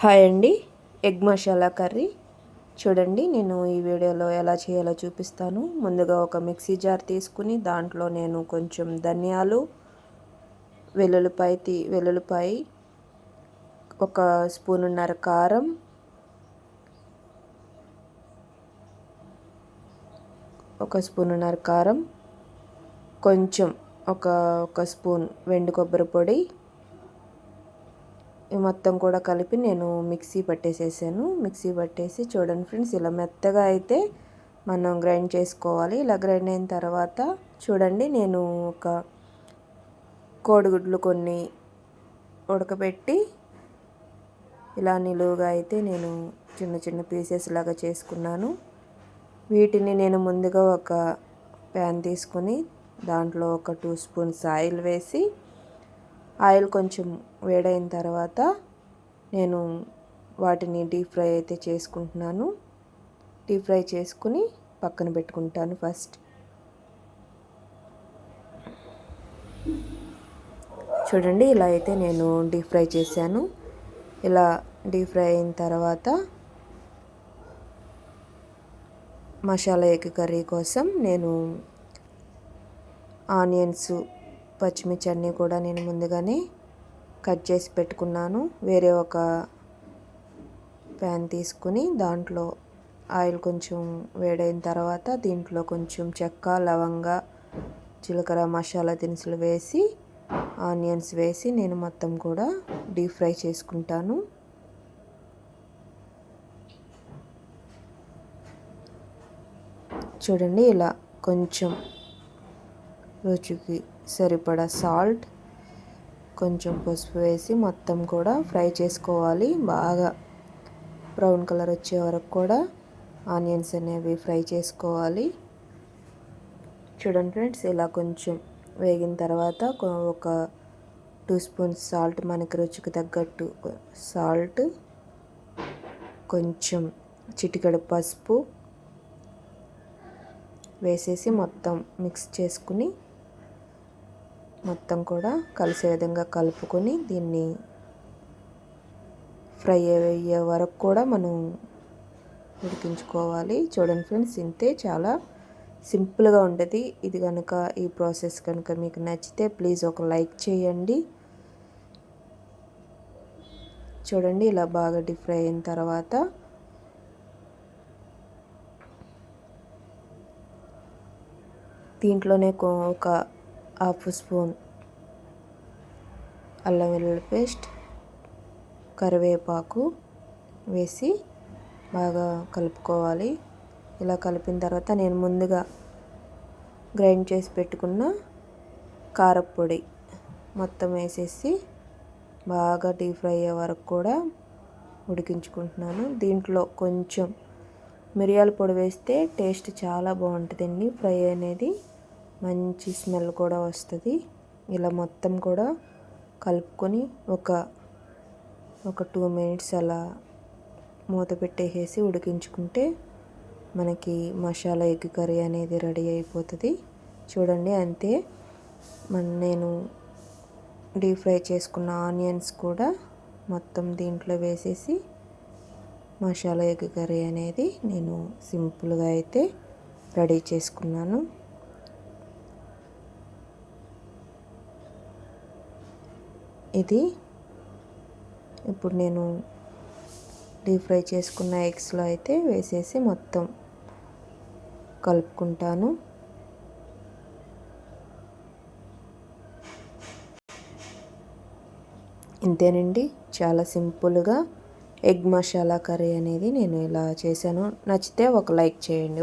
Hi అండి egg masala curry. చూడండి నేను ఈ వీడియోలో ఎలా చేయాలో చూపిస్తాను. ముందుగా ఒక మిక్సీ జార్ తీసుకుని దాంట్లో నేను కొంచెం ధనియాలు వెల్లుల్లిపాయ తీ వెల్లుల్లిపాయ ఒక స్పూనున్నర కారం ఒక స్పూనున్నర కారం కొంచెం ఒక ఒక స్పూన్ వెండి కొబ్బరి పొడి మొత్తం కూడా కలిపి నేను మిక్సీ పట్టేసేసాను. మిక్సీ పట్టేసి చూడండి ఫ్రెండ్స్ ఇలా మెత్తగా అయితే మనం గ్రైండ్ చేసుకోవాలి. ఇలా గ్రైండ్ అయిన తర్వాత చూడండి నేను ఒక కోడిగుడ్లు కొన్ని ఉడకబెట్టి ఇలా నిలువుగా అయితే నేను చిన్న చిన్న పీసెస్ లాగా చేసుకున్నాను. వీటిని నేను ముందుగా ఒక ప్యాన్ తీసుకొని దాంట్లో ఒక టూ స్పూన్స్ ఆయిల్ వేసి ఆయిల్ కొంచెం వేడైన తర్వాత నేను వాటిని డీప్ ఫ్రై అయితే చేసుకుంటున్నాను. డీప్ ఫ్రై చేసుకుని పక్కన పెట్టుకుంటాను ఫస్ట్. చూడండి ఇలా అయితే నేను డీప్ ఫ్రై చేశాను. ఇలా డీప్ ఫ్రై అయిన తర్వాత మసాలా ఎగ్ కర్రీ కోసం నేను ఆనియన్స్ పచ్చిమిర్చి అన్నీ కూడా నేను ముందుగానే కట్ చేసి పెట్టుకున్నాను. వేరే ఒక ప్యాన్ తీసుకుని దాంట్లో ఆయిల్ కొంచెం వేడైన తర్వాత దీంట్లో కొంచెం చెక్క లవంగ జీలకర్ర మసాలా దినుసులు వేసి ఆనియన్స్ వేసి నేను మొత్తం కూడా డీప్ ఫ్రై చేసుకుంటాను. చూడండి ఇలా కొంచెం రుచికి సరిపడా సాల్ట్ కొంచెం పసుపు వేసి మొత్తం కూడా ఫ్రై చేసుకోవాలి. బాగా బ్రౌన్ కలర్ వచ్చే వరకు కూడా ఆనియన్స్ అనేవి ఫ్రై చేసుకోవాలి. చూడండి ఫ్రెండ్స్ ఇలా కొంచెం వేగిన తర్వాత ఒక టూ స్పూన్స్ సాల్ట్ మనకి రుచికి తగ్గట్టు సాల్ట్ కొంచెం చిటికడ పసుపు వేసేసి మొత్తం మిక్స్ చేసుకుని మొత్తం కూడా కలిసే విధంగా కలుపుకొని దీన్ని ఫ్రై అయ్యే వరకు కూడా మనం ఉడికించుకోవాలి. చూడండి ఫ్రెండ్స్ ఇంతే చాలా సింపుల్గా ఉంటుంది. ఇది కనుక ఈ ప్రాసెస్ కనుక మీకు నచ్చితే ప్లీజ్ ఒక లైక్ చేయండి. చూడండి ఇలా బాగా డీప్ ఫ్రై అయిన తర్వాత దీంట్లోనే ఒక హాఫ్ స్పూన్. అల్లం వెల్లుల్లి పేస్ట్ కరివేపాకు వేసి బాగా కలుపుకోవాలి. ఇలా కలిపిన తర్వాత నేను ముందుగా గ్రైండ్ చేసి పెట్టుకున్న కారపొడి మొత్తం వేసేసి బాగా డీప్ ఫ్రై అయ్యే వరకు కూడా ఉడికించుకుంటున్నాను. దీంట్లో కొంచెం మిరియాల పొడి వేస్తే టేస్ట్ చాలా బాగుంటుందండి ఫ్రై అనేది. మంచి స్మెల్ కూడా వస్తుంది. ఇలా మొత్తం కూడా కలుపుకొని ఒక ఒక టూ మినిట్స్ అలా మూత పెట్టేసేసి ఉడికించుకుంటే మనకి మసాలా ఎగ్ కర్రీ అనేది రెడీ అయిపోతుంది. చూడండి అంతే. మన నేను డీప్ ఫ్రై చేసుకున్న ఆనియన్స్ కూడా మొత్తం దీంట్లో వేసేసి మసాలా ఎగ్ కర్రీ అనేది నేను సింపుల్గా అయితే రెడీ చేసుకున్నాను. ఇది. ఇప్పుడు నేను డీప్ ఫ్రై చేసుకున్న ఎగ్స్లో అయితే వేసేసి మొత్తం కలుపుకుంటాను. ఇంతేనండి. చాలా సింపుల్గా ఎగ్ మసాలా కర్రీ అనేది నేను ఇలా చేశాను. నచ్చితే ఒక లైక్ చేయండి.